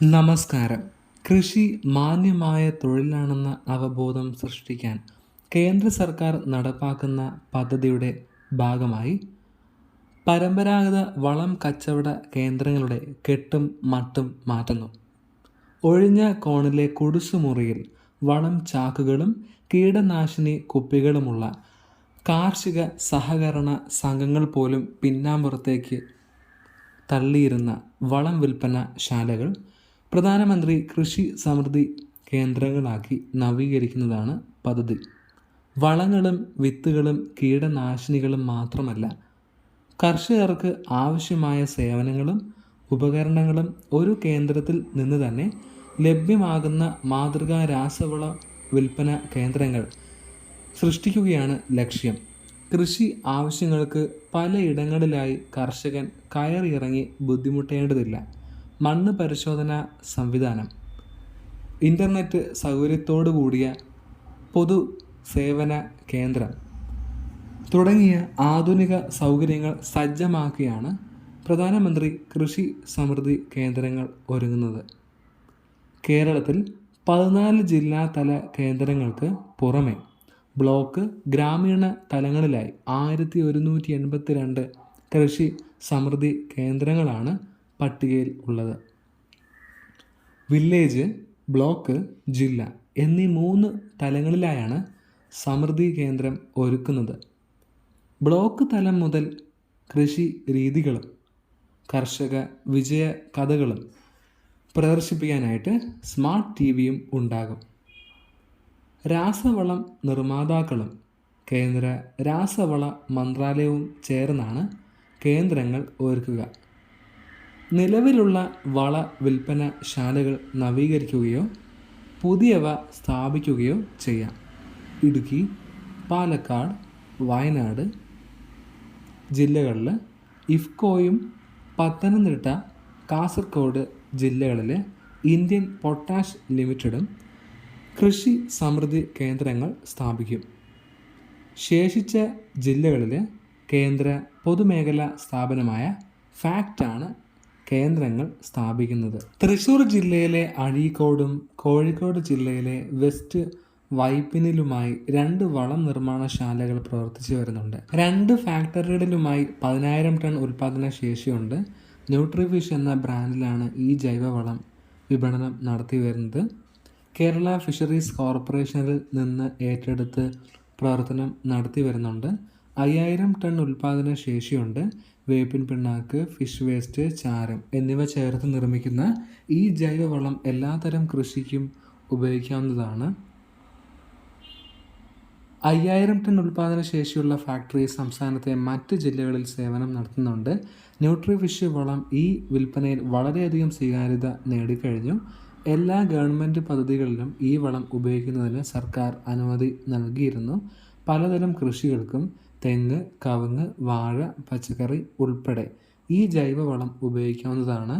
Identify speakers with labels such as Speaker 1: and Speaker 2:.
Speaker 1: നമസ്കാരം. കൃഷി മാന്യമായ തൊഴിലാണെന്ന അവബോധം സൃഷ്ടിക്കാൻ കേന്ദ്ര സർക്കാർ നടപ്പാക്കുന്ന പദ്ധതിയുടെ ഭാഗമായി പരമ്പരാഗത വളം കച്ചവട കേന്ദ്രങ്ങളുടെ കെട്ടും മട്ടും മാറ്റുന്നു. ഒഴിഞ്ഞ കോണിലെ കുടിശുമുറിയിൽ വളം ചാക്കുകളും കീടനാശിനി കുപ്പികളുമുള്ള കാർഷിക സഹകരണ സംഘങ്ങൾ പോലും പിന്നാമ്പുറത്തേക്ക് തള്ളിയിരുന്ന വളം വിൽപ്പന ശാലകൾ പ്രധാനമന്ത്രി കൃഷി സമൃദ്ധി കേന്ദ്രങ്ങളാക്കി നവീകരിക്കുന്നതാണ് പദ്ധതി. വളങ്ങളും വിത്തുകളും കീടനാശിനികളും മാത്രമല്ല കർഷകർക്ക് ആവശ്യമായ സേവനങ്ങളും ഉപകരണങ്ങളും ഒരു കേന്ദ്രത്തിൽ നിന്ന് തന്നെ ലഭ്യമാകുന്ന മാതൃകാ രാസവള വിൽപ്പന കേന്ദ്രങ്ങൾ സൃഷ്ടിക്കുകയാണ് ലക്ഷ്യം. കൃഷി ആവശ്യങ്ങൾക്ക് പലയിടങ്ങളിലായി കർഷകൻ കയറിയിറങ്ങി ബുദ്ധിമുട്ടേണ്ടതില്ല. മണ്ണ് പരിശോധന സംവിധാനം. ഇന്റർനെറ്റ് സൗകര്യത്തോടു കൂടിയ പൊതു സേവന കേന്ദ്രം. തുടങ്ങിയ ആധുനിക സൗകര്യങ്ങൾ സജ്ജമാക്കിയാണ് പ്രധാനമന്ത്രി കൃഷി സമൃദ്ധി കേന്ദ്രങ്ങൾ ഒരുങ്ങുന്നത്. കേരളത്തിൽ പതിനാല് ജില്ലാതല കേന്ദ്രങ്ങൾക്ക് പുറമെ ബ്ലോക്ക് ഗ്രാമീണ തലങ്ങളിലായി ആയിരത്തി ഒരുന്നൂറ്റി എൺപത്തി രണ്ട് കൃഷി സമൃദ്ധി കേന്ദ്രങ്ങളാണ് പട്ടികയിൽ ഉള്ളത്. വില്ലേജ് ബ്ലോക്ക് ജില്ല എന്നീ മൂന്ന് തലങ്ങളിലായാണ് സമൃദ്ധി കേന്ദ്രം ഒരുക്കുന്നത്. ബ്ലോക്ക് തലം മുതൽ കൃഷി രീതികളും കർഷക വിജയ കഥകളും പ്രദർശിപ്പിക്കാനായിട്ട് സ്മാർട്ട് ടി വിയും ഉണ്ടാകും. രാസവളം നിർമ്മാതാക്കളും കേന്ദ്ര രാസവള മന്ത്രാലയവും ചേർന്നാണ് കേന്ദ്രങ്ങൾ ഒരുക്കുക. നിലവിലുള്ള വള വിൽപ്പന ശാലകൾ നവീകരിക്കുകയോ പുതിയവ സ്ഥാപിക്കുകയോ ചെയ്യാം. ഇടുക്കി പാലക്കാട് വയനാട് ജില്ലകളിൽ ഇഫ്കോയും പത്തനംതിട്ട കാസർഗോഡ് ജില്ലകളിലെ ഇന്ത്യൻ പൊട്ടാഷ് ലിമിറ്റഡും കൃഷി സമൃദ്ധി കേന്ദ്രങ്ങൾ സ്ഥാപിക്കും. ശേഷിച്ച ജില്ലകളിലെ കേന്ദ്ര പൊതുമേഖലാ സ്ഥാപനമായ ഫാക്റ്റാണ് കേന്ദ്രങ്ങൾ സ്ഥാപിക്കുന്നത്. തൃശൂർ ജില്ലയിലെ അഴീക്കോടും കോഴിക്കോട് ജില്ലയിലെ വെസ്റ്റ് വൈപ്പിനിലുമായി രണ്ട് വളം നിർമ്മാണശാലകൾ പ്രവർത്തിച്ചു വരുന്നുണ്ട്. രണ്ട് ഫാക്ടറികളിലുമായി പതിനായിരം ടൺ ഉൽപ്പാദന ശേഷിയുണ്ട്. ന്യൂട്രിഫിഷ് എന്ന ബ്രാൻഡിലാണ് ഈ ജൈവവളം വിപണനം നടത്തി വരുന്നത്. കേരള ഫിഷറീസ് കോർപ്പറേഷനിൽ നിന്ന് ഏറ്റെടുത്ത് പ്രവർത്തനം നടത്തി വരുന്നുണ്ട്. അയ്യായിരം ടൺ ഉൽപ്പാദന ശേഷിയുണ്ട്. വേപ്പിൻ പിണ്ണാക്ക് ഫിഷ് വേസ്റ്റ് ചാരം എന്നിവ ചേർത്ത് നിർമ്മിക്കുന്ന ഈ ജൈവവളം എല്ലാതരം കൃഷിക്കും ഉപയോഗിക്കാവുന്നതാണ്. അയ്യായിരം ടൺ ഉൽപ്പാദന ശേഷിയുള്ള ഫാക്ടറി സംസ്ഥാനത്തെ മറ്റ് ജില്ലകളിൽ സേവനം നടത്തുന്നുണ്ട്. ന്യൂട്രിഫിഷ് വളം ഈ വിൽപ്പനയിൽ വളരെയധികം സ്വീകാര്യത നേടിക്കഴിഞ്ഞു. എല്ലാ ഗവൺമെന്റ് പദ്ധതികളിലും ഈ വളം ഉപയോഗിക്കുന്നതിന് സർക്കാർ അനുമതി നൽകിയിരുന്നു. പലതരം കൃഷികൾക്കും തെങ്ങ് കവുങ്ങ് വാഴ പച്ചക്കറി ഉൾപ്പെടെ ഈ ജൈവവളം ഉപയോഗിക്കാവുന്നതാണ്.